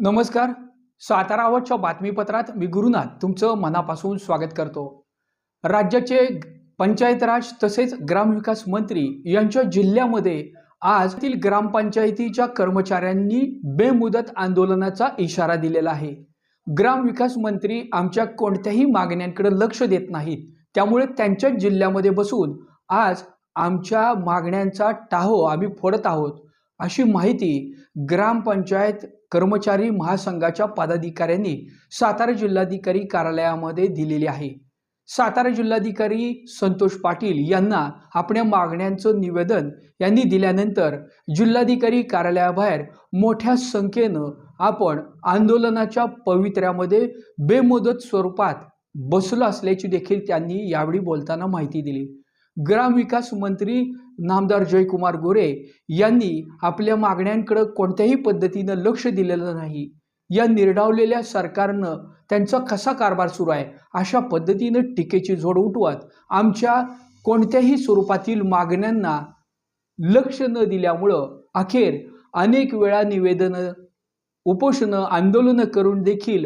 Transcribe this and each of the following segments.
नमस्कार. सातारावरच्या बातमीपत्रात मी गुरुनाथ तुमचं मनापासून स्वागत करतो. राज्याचे पंचायत राज तसेच ग्रामविकास मंत्री यांच्या जिल्ह्यामध्ये आजतील ग्रामपंचायतीच्या कर्मचाऱ्यांनी बेमुदत आंदोलनाचा इशारा दिलेला आहे. ग्रामविकास मंत्री आमच्या कोणत्याही मागण्यांकडे लक्ष देत नाहीत. त्यामुळे त्यांच्याच जिल्ह्यामध्ये बसून आज आमच्या मागण्यांचा टाहो आम्ही फोडत आहोत. अशी माहिती ग्रामपंचायत कर्मचारी महासंघाच्या पदाधिकाऱ्यांनी सातारा जिल्हाधिकारी कार्यालयामध्ये दिलेली आहे. सातारा जिल्हाधिकारी संतोष पाटील यांना आपल्या मागण्यांचं निवेदन यांनी दिल्यानंतर जिल्हाधिकारी कार्यालयाबाहेर मोठ्या संख्येनं आपण आंदोलनाच्या पवित्र्यामध्ये बेमुदत स्वरूपात बसलो असल्याची देखील त्यांनी यावेळी बोलताना माहिती दिली. ग्रामविकास मंत्री नामदार जयकुमार गोरे यांनी आपल्या मागण्यांकडे कोणत्याही पद्धतीनं लक्ष दिलेलं नाही. या निर्डावलेल्या सरकारनं त्यांचा कसा कारभार सुरू आहे? अशा पद्धतीनं टीकेची झोड उठवत आमच्या कोणत्याही स्वरूपातील मागण्यांना लक्ष न दिल्यामुळं अखेर अनेक वेळा निवेदनं उपोषणं आंदोलनं करून देखील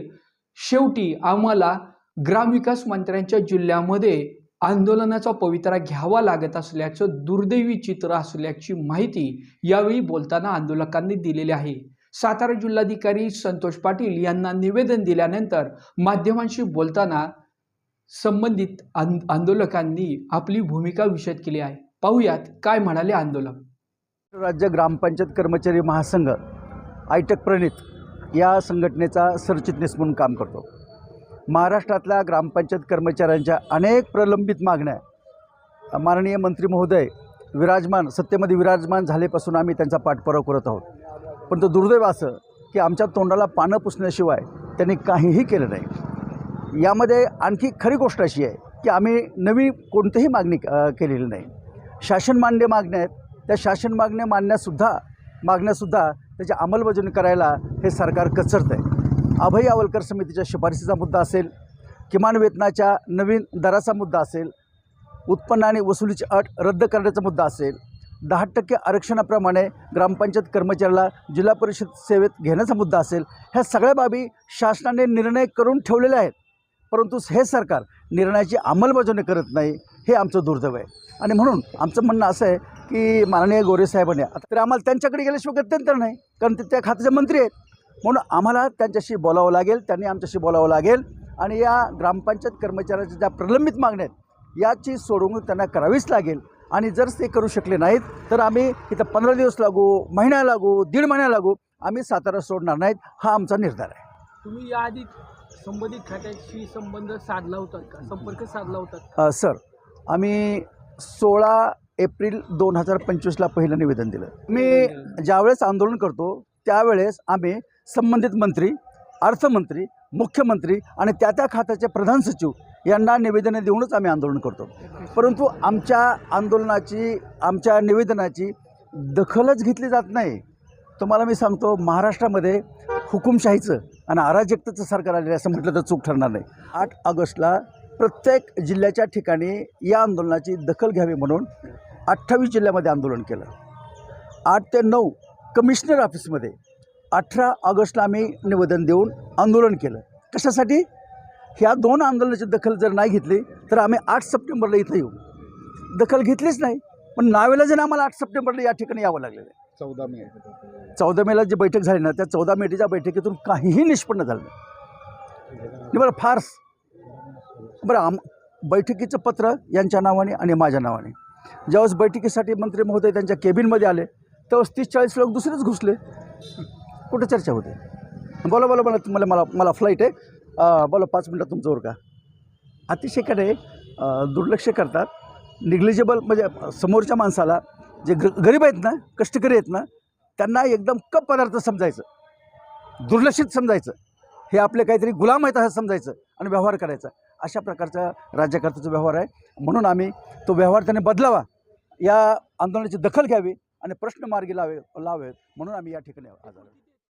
शेवटी आम्हाला ग्रामविकास मंत्र्यांच्या जिल्ह्यामध्ये आंदोलनाचा पवित्रा घ्यावा लागत असल्याचं दुर्दैवी चित्र असल्याची माहिती यावेळी बोलताना आंदोलकांनी दिलेली आहे. सातारा जिल्हाधिकारी संतोष पाटील यांना निवेदन दिल्यानंतर माध्यमांशी बोलताना संबंधित आंद आंदोलकांनी आपली भूमिका विशद केली आहे. पाहूयात काय म्हणाले आंदोलक? राज्य ग्रामपंचायत कर्मचारी महासंघ आयटक प्रणित या संघटनेचा सरचिटणीस म्हणून काम करतो. महाराष्ट्रातल्या ग्रामपंचायत कर्मचाऱ्यांच्या अनेक प्रलंबित मागण्या. माननीय मंत्री महोदय विराजमान सत्तेमध्ये विराजमान झालेपासून आम्ही त्यांचा पाठपुरावा करत आहोत. पण तो दुर्दैव असं की आमच्या तोंडाला पानं पुसण्याशिवाय त्यांनी काहीही केलं नाही. यामध्ये आणखी खरी गोष्ट अशी आहे की आम्ही नवी कोणतीही मागणी केलेली नाही. शासन मान्य मागण्या आहेत. त्या शासन मागण्या मानण्यासुद्धा मागण्यासुद्धा त्याची अंमलबजावणी करायला हे सरकार कचरत आहे. अभय आवलकर समितीच्या शिफारसीचा मुद्दा असेल किमान वेतनाच्या नवीन दराचा मुद्दा असेल उत्पन्न आणि वसुलीची अट रद्द करण्याचा मुद्दा असेल दहा टक्के आरक्षणाप्रमाणे ग्रामपंचायत कर्मचाऱ्याला जिल्हा परिषद सेवेत घेण्याचा मुद्दा असेल ह्या सगळ्या बाबी शासनाने निर्णय करून ठेवलेल्या आहेत. परंतु हे सरकार निर्णयाची अंमलबजावणी करत नाही हे आमचं दुर्दैव आहे. आणि म्हणून आमचं म्हणणं असं आहे की माननीय गोरे साहेबांनी आता तरी आम्हाला त्यांच्याकडे गेल्याशिवाय गत्यंतर नाही कारण ते त्या खात्याचे मंत्री आहेत. म्हणून आम्हाला त्यांच्याशी बोलावं लागेल त्यांनी आमच्याशी बोलावं लागेल आणि या ग्रामपंचायत कर्मचाऱ्याच्या ज्या प्रलंबित मागण्या आहेत याची सोडवणूक त्यांना करावीच लागेल. आणि जर ते करू शकले नाहीत तर आम्ही इथं पंधरा दिवस लागू महिना लागू दीड महिना लागू आम्ही सातारा सोडणार नाहीत हा आमचा निर्धार आहे. तुम्ही याआधी संबंधित खात्याशी संबंध साधला होता का? संपर्क साधला होता सर आम्ही सोळा एप्रिल दोन हजार पंचवीसला पहिलं निवेदन दिलं. मी ज्यावेळेस आंदोलन करतो त्यावेळेस आम्ही संबंधित मंत्री अर्थमंत्री मुख्यमंत्री आणि त्या त्या खात्याचे प्रधान सचिव यांना निवेदने देऊनच आम्ही आंदोलन करतो. परंतु आमच्या आंदोलनाची आमच्या निवेदनाची दखलच घेतली जात नाही. तुम्हाला मी सांगतो महाराष्ट्रामध्ये हुकुमशाहीचं आणि अराजकतेचं सरकार आलेलं असं म्हटलं तर चूक ठरणार नाही. आठ ऑगस्टला प्रत्येक जिल्ह्याच्या ठिकाणी या आंदोलनाची दखल घ्यावी म्हणून अठ्ठावीस जिल्ह्यामध्ये आंदोलन केलं. आठ ते नऊ कमिशनर ऑफिसमध्ये अठरा ऑगस्टला आम्ही निवेदन देऊन आंदोलन केलं. कशासाठी? ह्या दोन आंदोलनाची दखल जर नाही घेतली तर आम्ही आठ सप्टेंबरला इथं येऊ. दखल घेतलीच नाही पण नावेला जर आम्हाला आठ सप्टेंबरला या ठिकाणी यावं लागलेलं आहे. चौदा मे. चौदा मेला जी बैठक झाली ना त्या चौदा मेच्या बैठकीतून काहीही निष्पन्न झालं नाही. आणि बरं फार बरं आम बैठकीचं पत्र यांच्या नावाने आणि माझ्या नावाने. ज्यावेळेस बैठकीसाठी मंत्री महोदय त्यांच्या केबिनमध्ये आले त्यावेळेस तीस चाळीस लोक दुसरेच घुसले. कुठं चर्चा होते? बोला बोला बोला तुम्हाला मला मला फ्लाईट आहे. बोला पाच मिनटात तुमचं वर का अतिशयकडे दुर्लक्ष करतात. निग्लिजेबल म्हणजे समोरच्या माणसाला जे ग गरीब आहेत ना कष्टकरी आहेत ना त्यांना एकदम कप पदार्थ समजायचं. दुर्लक्षित समजायचं. हे आपले काहीतरी गुलाम आहेत असं समजायचं आणि व्यवहार करायचा. अशा प्रकारचा राज्यकर्त्याचा व्यवहार आहे. म्हणून आम्ही तो व्यवहार त्याने बदलावा. या आंदोलनाची दखल घ्यावी. आणि प्रश्न मार्गी लावे लावेत. म्हणून आम्ही या ठिकाणी आज आलो.